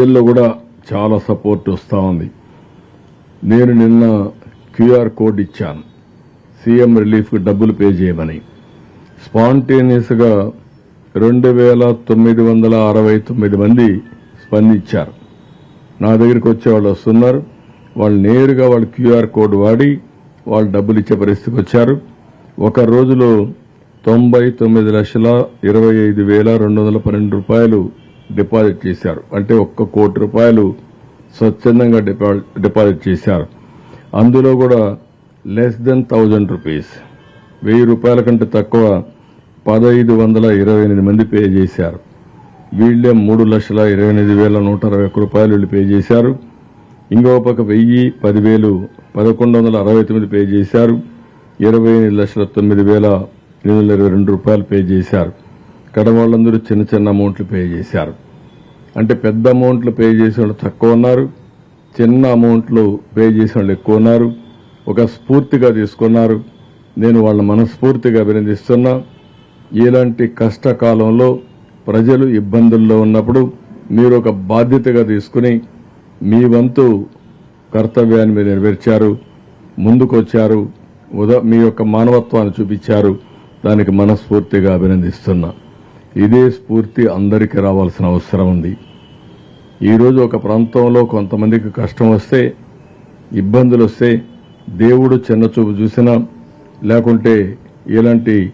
ప్రజల్లో కూడా చాలా సపోర్ట్ వస్తూ ఉంది. నేను నిన్న క్యూఆర్ కోడ్ ఇచ్చాను. సీఎం రిలీఫ్కి డబ్బులు పే చేయమని. స్పాంటేనియస్గా రెండు వేల తొమ్మిది వందల అరవై తొమ్మిది మంది స్పందించారు. నా దగ్గరికి వచ్చే వాళ్ళు వస్తున్నారు. వాళ్ళు నేరుగా వాళ్ళు క్యూఆర్ కోడ్ వాడి వాళ్ళు డబ్బులు ఇచ్చే పరిస్థితికి వచ్చారు. ఒక రోజులో తొంభై తొమ్మిది లక్షల ఇరవై ఐదు వేల రెండు వందల పన్నెండు రూపాయలు డిపాజిట్ చేశారు. అంటే ఒక్క కోటి రూపాయలు స్వచ్ఛందంగా డిపా- డిపాజిట్ చేశారు. అందులో కూడా లెస్ దెన్ థౌజండ్ రూపీస్ వెయ్యి రూపాయల కంటే తక్కువ పదహైదు వందల ఇరవై ఎనిమిది మంది పే చేశారు. వీళ్ళే మూడు లక్షల ఇరవై ఎనిమిది వేల నూట అరవై ఒక్క రూపాయలు వీళ్ళు పే చేశారు. ఇంకో పక్క వెయ్యి పదివేలు పదకొండు వందల అరవై తొమ్మిది పే చేశారు. ఇరవై ఎనిమిది లక్షల తొమ్మిది వేల ఎనిమిది వందల ఇరవై రెండు రూపాయలు పే చేశారు. కడ వాళ్ళందరూ చిన్న చిన్న అమౌంట్లు పే చేశారు. అంటే పెద్ద అమౌంట్లు పే చేసే వాళ్ళు తక్కువ ఉన్నారు చిన్న అమౌంట్లు పే చేసే వాళ్ళు ఎక్కువ ఉన్నారు ఒక స్ఫూర్తిగా తీసుకున్నారు. నేను వాళ్ళ మనస్ఫూర్తిగా అభినందిస్తున్నా. ఇలాంటి కష్టకాలంలో ప్రజలు ఇబ్బందుల్లో ఉన్నప్పుడు మీరు ఒక బాధ్యతగా తీసుకుని మీ వంతు కర్తవ్యాన్ని మీరు నెరవేర్చారు ముందుకొచ్చారు ఉదా మీ యొక్క మానవత్వాన్ని చూపించారు. దానికి మనస్ఫూర్తిగా అభినందిస్తున్నా. ఇదే స్ఫూర్తి అందరికీ రావాల్సిన అవసరం ఉంది. ఈరోజు ఒక ప్రాంతంలో కొంతమందికి కష్టం వస్తే ఇబ్బందులు వస్తే దేవుడు చిన్నచూపు చూసినా లేకుంటే ఇలాంటి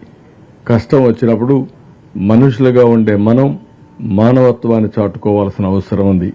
కష్టం వచ్చినప్పుడు మనుషులుగా ఉండే మనం మానవత్వాన్ని చాటుకోవాల్సిన అవసరం ఉంది.